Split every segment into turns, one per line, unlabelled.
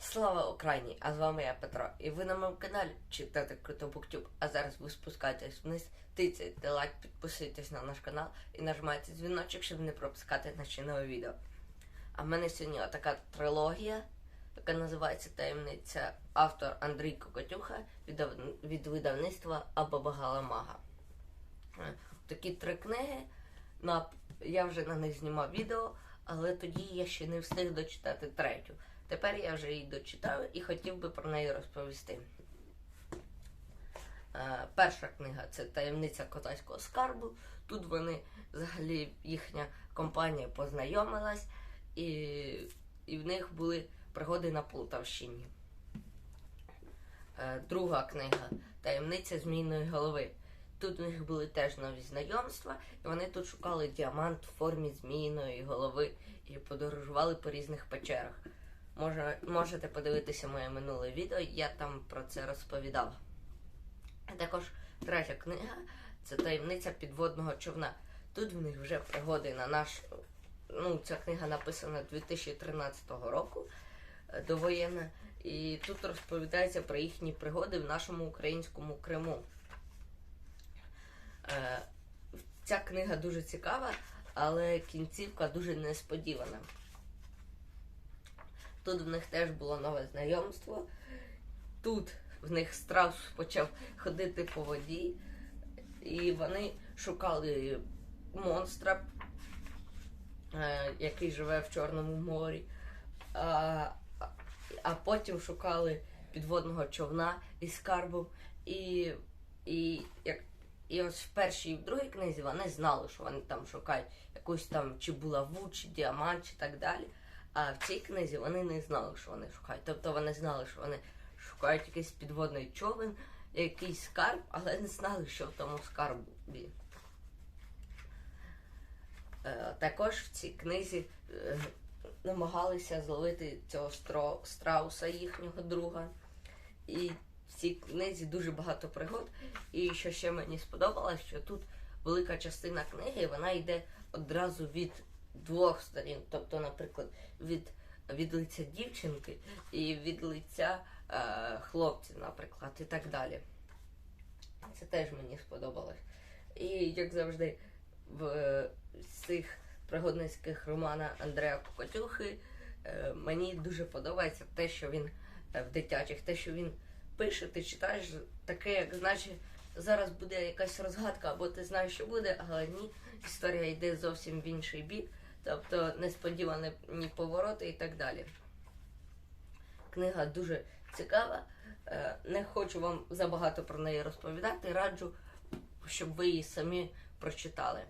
Слава Україні! А з вами я Петро. І ви на моєму каналі читати Круто Буктюб. А зараз ви спускаєтесь вниз, тицяйте лайк, підписуйтесь на наш канал і нажимайте дзвіночок, щоб не пропускати наші нові відео. А в мене сьогодні така трилогія, яка називається Таємниця автор Андрій Кокотюха від, від видавництва Абабагаламага. Е, Такі три книги. На, я вже на них знімав відео, але тоді я ще не встиг дочитати третю. Тепер я вже її дочитав і хотів би про неї розповісти. Е, перша книга це таємниця козацького скарбу. Тут вони взагалі їхня компанія познайомилась, і, і в них були пригоди на Полтавщині. Е, друга книга Таємниця змійної голови. Тут у них були теж нові знайомства, і вони тут шукали діамант в формі зміїної голови і подорожували по різних печерах. Може, можете подивитися моє минуле відео, я там про це розповідав. А також третя книга це таємниця підводного човна. Тут в них вже пригоди на наш. Ну, ця книга написана 2013 року е, довоєнна, і тут розповідається про їхні пригоди в нашому українському Криму. Е, Ця книга дуже цікава, але кінцівка дуже несподівана. Тут в них теж було нове знайомство. Тут в них страус почав ходити по воді, і вони шукали монстра, е, який живе в Чорному морі. А, а потім шукали підводного човна із скарбом. І, і, як, і ось в першій і в другій книзі вони знали, що вони там шукають якусь там чи булаву, чи діамант, чи так далі. А в цій книзі вони не знали, що вони шукають. Тобто вони знали, що вони шукають якийсь підводний човен, якийсь скарб, але не знали, що в тому скарбі. Е, також в цій книзі е, намагалися зловити цього страуса їхнього друга. І в цій книзі дуже багато пригод. І що ще мені сподобалось, що тут велика частина книги вона йде одразу від двох сторін. Тобто, наприклад, від, від лиця дівчинки і від лиця е, хлопця, наприклад, і так далі. Це теж мені сподобалось. І як завжди, в е, цих пригодницьких романах Андрея Кокотюхи е, мені дуже подобається те, що він е, в дитячих, те, що він пише, ти читаєш таке, як значить, зараз буде якась розгадка, або ти знаєш, що буде, але ні, історія йде зовсім в інший бік, тобто несподівані повороти і так далі. Книга дуже цікава. Е, Не хочу вам забагато про неї розповідати. Раджу, щоб ви її самі прочитали.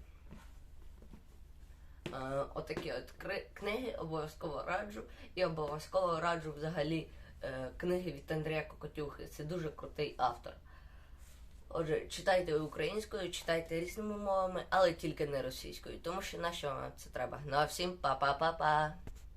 Е, Отакі от книги обов'язково раджу. І обов'язково раджу взагалі е, книги від Андрія Кокотюхи. Це дуже крутий автор. Отже, читайте українською, читайте різними мовами, але тільки не російською, тому що на що вам це треба. Ну а всім па-па-па-па!